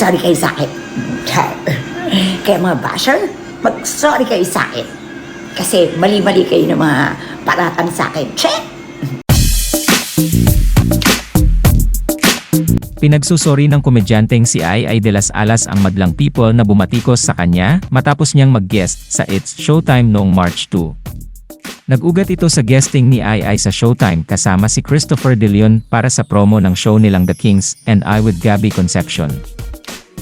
sorry kayo sa akin. Kaya mga basher, mag-sorry kayo sa akin. Kasi mali-mali kayo ng mga paratang sa akin. Check! Pinagsusori ng komedyanteng si Ai Ai de las Alas ang madlang people na bumatikos sa kanya matapos niyang mag-guest sa It's Showtime noong March 2. Nag-ugat ito sa guesting ni Ai Ai sa Showtime kasama si Christopher De Leon para sa promo ng show nilang The Kings and I with Gabby Concepcion.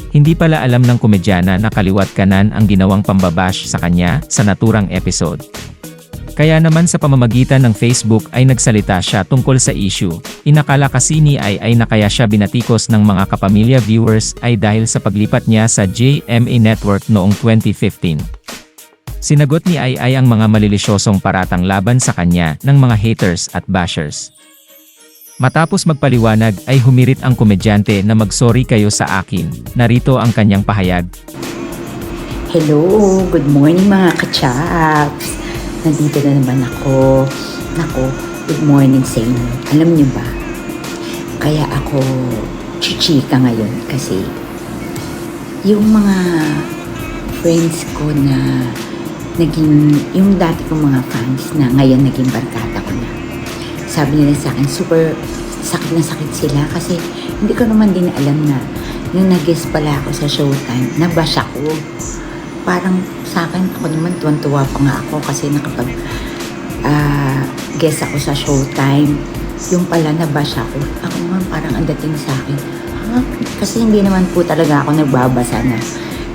Hindi pala alam ng komedyana na kaliwat kanan ang ginawang pambabash sa kanya sa naturang episode. Kaya naman sa pamamagitan ng Facebook ay nagsalita siya tungkol sa issue. Inakala kasi ni Ai Ai na kaya siya binatikos ng mga kapamilya viewers ay dahil sa paglipat niya sa JMA Network noong 2015. Sinagot ni Ai Ai ang mga malilisyosong paratang laban sa kanya ng mga haters at bashers. Matapos magpaliwanag ay humirit ang komedyante na magsorry kayo sa akin. Narito ang kanyang pahayag. Hello, good morning mga kachaps. Nandito na naman ako. Nako, good morning sa inyo. Alam niyo ba, kaya ako chichika ngayon kasi yung mga friends ko na naging, yung dati kong mga fans na ngayon naging barkada ko na. Sabi nila sa akin, super sakit na sakit sila kasi hindi ko naman din alam na nung nag-guest pala ako sa Showtime, nabash ako parang sa akin, ako naman tuwan-tuwa pa nga ako kasi nakapag ah, guest ako sa showtime. Yung pala nabash ako. Ako naman parang ang dating sa akin. "Ha? Kasi hindi naman po talaga ako nagbabasa na.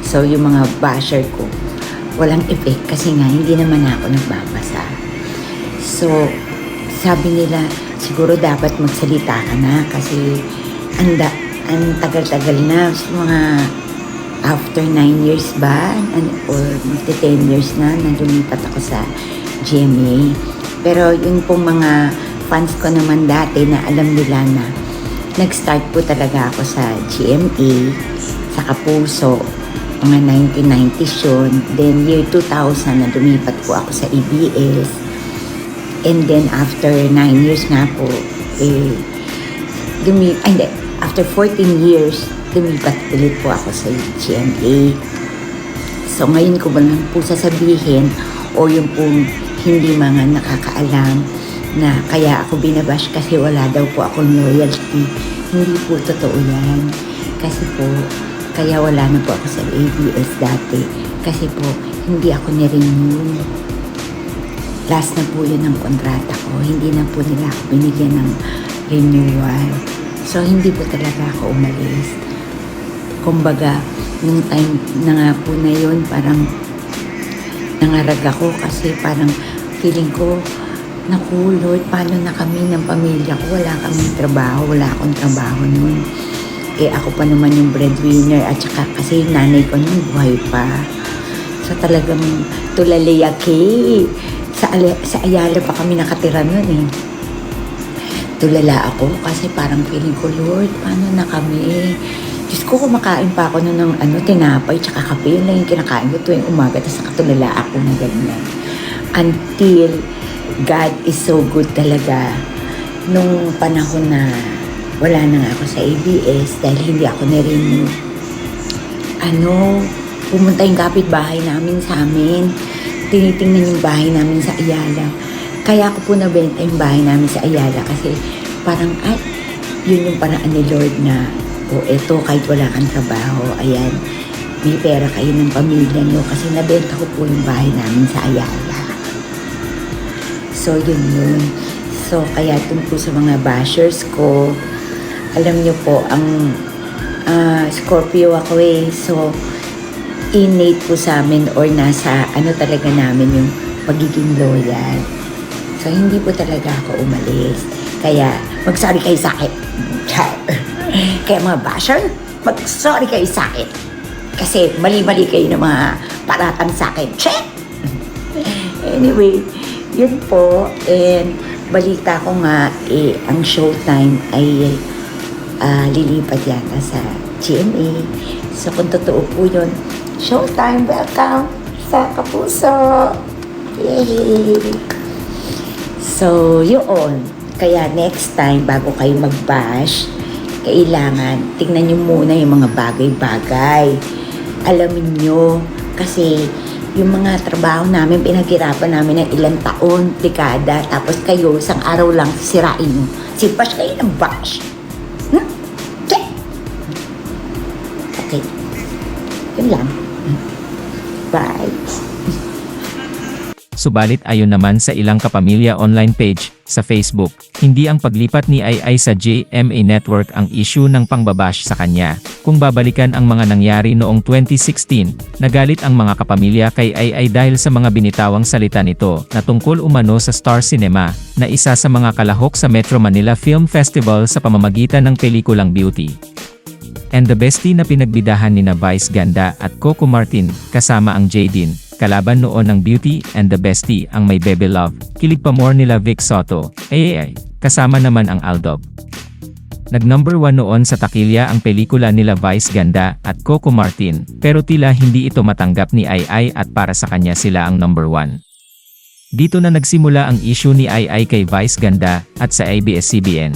So yung mga basher ko, walang effect kasi nga hindi naman ako nagbabasa. So sabi nila, siguro dapat magsalita ka na kasi anda, ang tagal-tagal na. Mga after 9 years ba and, or magti 10 years na na ako sa GMA. Pero yung pong mga fans ko naman dati na alam nila na nag-start po talaga ako sa GMA, sa Kapuso, mga 1990s yun. Then year 2000 na lumipat po ako sa ABS. And then after 9 years nga po, eh, lumi ay, hindi, after 14 years, lumipat ulit po ako sa GMA. So ngayon ko ba lang po sasabihin o yung pong hindi mga nakakaalam na kaya ako binabash kasi wala daw po akong loyalty. Hindi po totoo yan. Kasi po, kaya wala na po ako sa ABS dati. Kasi po, hindi ako nirenew. Last na po yun ang kontrata ko. Hindi na po nila ako binigyan ng renewal. So, hindi po talaga ako umalis kumbaga, nung time na nga po na yun, parang nangarag ako kasi parang feeling ko, naku Lord, paano na kami ng pamilya ko? Wala kaming trabaho, wala akong trabaho nun. Eh ako pa naman yung breadwinner at saka kasi yung nanay ko nung buhay pa. So talagang tulaliyaki. Sa, sa Ayala pa kami nakatira nun eh. Tulala ako kasi parang feeling ko, Lord, paano na kami? Diyos ko, kumakain pa ako nun ng ano, tinapay tsaka kape. Yun lang yung kinakain ko tuwing umaga. Tapos nakatulala ako na ganyan. Until God is so good talaga. Nung panahon na wala na nga ako sa ABS dahil hindi ako na-renew. Ano, pumunta yung kapitbahay namin sa amin. Tinitingnan yung bahay namin sa Ayala. Kaya ako po nabenta yung bahay namin sa Ayala kasi parang, ay, yun yung paraan ni Lord na o eto kahit wala kang trabaho, ayan, may pera kayo ng pamilya nyo kasi nabenta ko po yung bahay namin sa Ayala. So, yun yun. So, kaya dun po sa mga bashers ko, alam nyo po, ang ah, Scorpio ako eh. So, innate po sa amin or nasa ano talaga namin yung pagiging loyal. So, hindi po talaga ako umalis. Kaya, mag-sorry kayo sa akin. Kaya mga basher, mag-sorry kayo sa akin. Kasi mali-mali kayo ng mga paratang sa akin. Check! anyway, yun po. And balita ko nga, eh, ang showtime ay ah, lilipat yata sa GMA. So kung totoo po yun, showtime, welcome sa Kapuso! Yay! So, yun. Kaya next time, bago kayo mag-bash, kailangan tingnan nyo muna yung mga bagay-bagay. Alamin nyo, kasi yung mga trabaho namin, pinaghirapan namin ng ilang taon, dekada, tapos kayo, isang araw lang, sirain nyo. Si bash kayo ng bash. Hmm? Okay. Okay. Yun lang. Bye. Subalit ayon naman sa ilang kapamilya online page sa Facebook, hindi ang paglipat ni Ai sa JMA Network ang issue ng pangbabash sa kanya. Kung babalikan ang mga nangyari noong 2016, nagalit ang mga kapamilya kay Ai dahil sa mga binitawang salita nito na tungkol umano sa Star Cinema, na isa sa mga kalahok sa Metro Manila Film Festival sa pamamagitan ng pelikulang Beauty. And the bestie na pinagbidahan ni na Vice Ganda at Coco Martin, kasama ang Jadine, kalaban noon ng Beauty and the Bestie ang may Baby Love, kilig pa more nila Vic Soto, ay kasama naman ang Aldob. Nag number 1 noon sa takilya ang pelikula nila Vice Ganda at Coco Martin, pero tila hindi ito matanggap ni Ai at para sa kanya sila ang number 1. Dito na nagsimula ang issue ni Ai kay Vice Ganda at sa ABS-CBN.